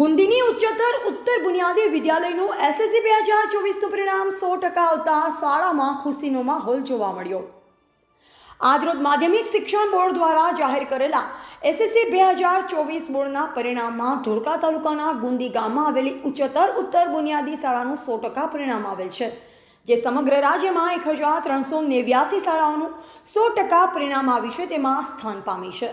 ગુંદીની ઉચ્ચતર ઉત્તર બુનિયાદી વિદ્યાલયનું એસએસસી બે હજાર ચોવીસનું પરિણામ સો ટકા આવતા શાળામાં ખુશીનો માહોલ જોવા મળ્યો. આજરોજ માધ્યમિક શિક્ષણ બોર્ડ દ્વારા જાહેર કરેલા એસએસસી બે હજાર ચોવીસ બોર્ડના પરિણામમાં ધોળકા તાલુકાના ગુંદી ગામમાં આવેલી ઉચ્ચતર ઉત્તર બુનિયાદી શાળાનું સો ટકા પરિણામ આવેલ છે, જે સમગ્ર રાજ્યમાં એક હજાર ત્રણસો નેવ્યાસી શાળાઓનું સો ટકા પરિણામ આવ્યું છે, તેમાં સ્થાન પામી છે.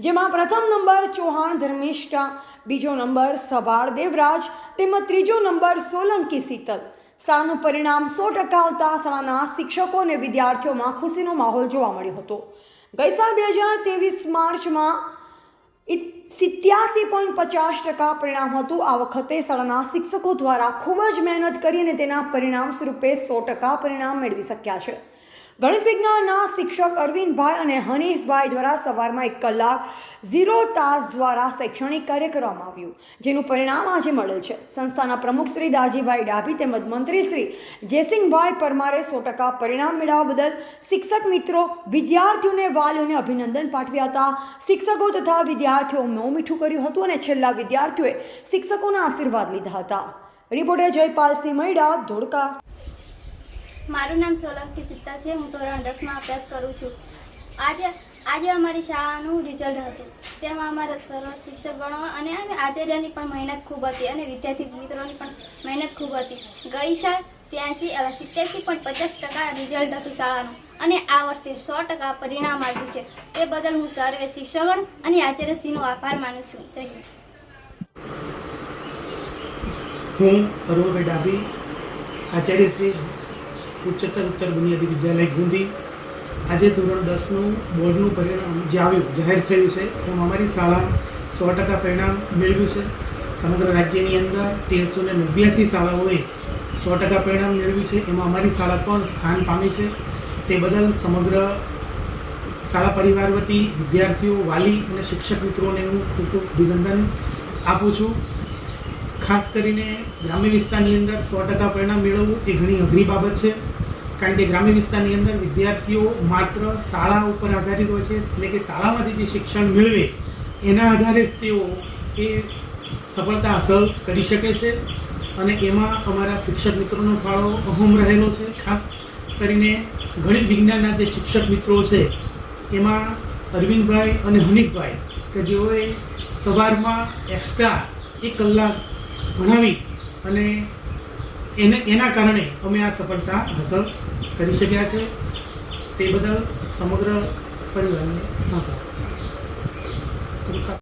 જેમાં પ્રથમ નંબર ચૌહાણ ધર્મિષ્ઠા, બીજો નંબર સભાળ દેવરાજ, તેમજ ત્રીજો નંબર સોલંકી શીતલ. શાળાનું પરિણામ સો ટકા આવતા શાળાના શિક્ષકો અને વિદ્યાર્થીઓમાં ખુશીનો માહોલ જોવા મળ્યો હતો. ગઈ સાલ બે હજાર ત્રેવીસ માર્ચમાં સિત્યાસી પોઈન્ટ પચાસ ટકા પરિણામ હતું. આ વખતે શાળાના શિક્ષકો દ્વારા ખૂબ જ મહેનત કરી અને તેના પરિણામ સ્વરૂપે સો ટકા પરિણામ મેળવી શક્યા છે. ગણિત વિજ્ઞાનના શિક્ષક અરવિંદભાઈ અને હનીફભાઈ દ્વારા સવારમાં એક કલાક ઝીરો તાસ દ્વારા શૈક્ષણિક કાર્ય કરવામાં આવ્યું, જેનું પરિણામ આજે મળેલ છે. સંસ્થાના પ્રમુખ શ્રી દાજીભાઈ ડાભી તેમજ મંત્રી શ્રી જયસિંહભાઈ પરમારે સો ટકા પરિણામ મેળવવા બદલ શિક્ષક મિત્રો, વિદ્યાર્થીઓને વાલીઓને અભિનંદન પાઠવ્યા હતા. શિક્ષકો તથા વિદ્યાર્થીઓ મોં મીઠું કર્યું હતું અને છેલ્લા વિદ્યાર્થીઓએ શિક્ષકોના આશીર્વાદ લીધા હતા. રિપોર્ટર જયપાલસિંહ મૈડા, ધોળકા. મારું નામ સોલંકી સિત્તા છે, હું ધોરણ દસમાં અભ્યાસ કરું છું. આજે આજે અમારી શાળાનું રિઝલ્ટ હતું. તેમાં અમારા સર્વ શિક્ષકગણો અને આચાર્યની પણ મહેનત ખૂબ હતી અને વિદ્યાર્થી મિત્રોની પણ મહેનત ખૂબ હતી. ગઈ સાલ ત્યાંસી સિત્યાસી પોઈન્ટ પચાસ ટકા રિઝલ્ટ હતું શાળાનું અને આ વર્ષે સો ટકા પરિણામ આવ્યું છે. તે બદલ હું સર્વે શિક્ષકગણ અને આચાર્યશ્રીનો આભાર માનું છું. જય હિન્દ. હું અરુણભાઈ ડાભી આચાર્ય શ્રી ઉચ્ચતર ઉત્તર બુનિયાદી વિદ્યાલય ગુંદી. આજે ધોરણ દસનું બોર્ડનું પરિણામ જે આવ્યું, જાહેર થયું છે, એમાં અમારી શાળા સો ટકા પરિણામ મેળવ્યું છે. સમગ્ર રાજ્યની અંદર તેરસો ને નવ્યાસી શાળાઓએ સો ટકા પરિણામ મેળવ્યું છે. એમાં અમારી શાળા પણ સ્થાન પામી છે. તે બદલ સમગ્ર શાળા પરિવાર વતી વિદ્યાર્થીઓ, વાલી અને શિક્ષક મિત્રોને હું ખૂબ ખૂબ અભિનંદન આપું છું. ખાસ કરીને ગ્રામ્ય વિસ્તારની અંદર સો ટકા પરિણામ મેળવવું એ ઘણી અઘરી બાબત છે. કારણ કે ગ્રામ્ય વિસ્તારની અંદર વિદ્યાર્થીઓ માત્ર શાળા ઉપર આધારિત હોય છે, એટલે કે શાળામાંથી જે શિક્ષણ મેળવે, એના આધારે તેઓ એ સફળતા હાંસલ કરી શકે છે અને એમાં અમારા શિક્ષક મિત્રોનો ફાળો અહમ રહેલો છે. ખાસ કરીને ગણિત વિજ્ઞાનના જે શિક્ષક મિત્રો છે, એમાં અરવિંદભાઈ અને હનીફભાઈ, કે જેઓએ સવારમાં એક્સ્ટ્રા એક કલાક ભણાવી અને એને એના કારણે અમે આ સફળતા હાંસલ કરી શક્યા છે. તે બદલ સમગ્ર પરિવારને આભાર.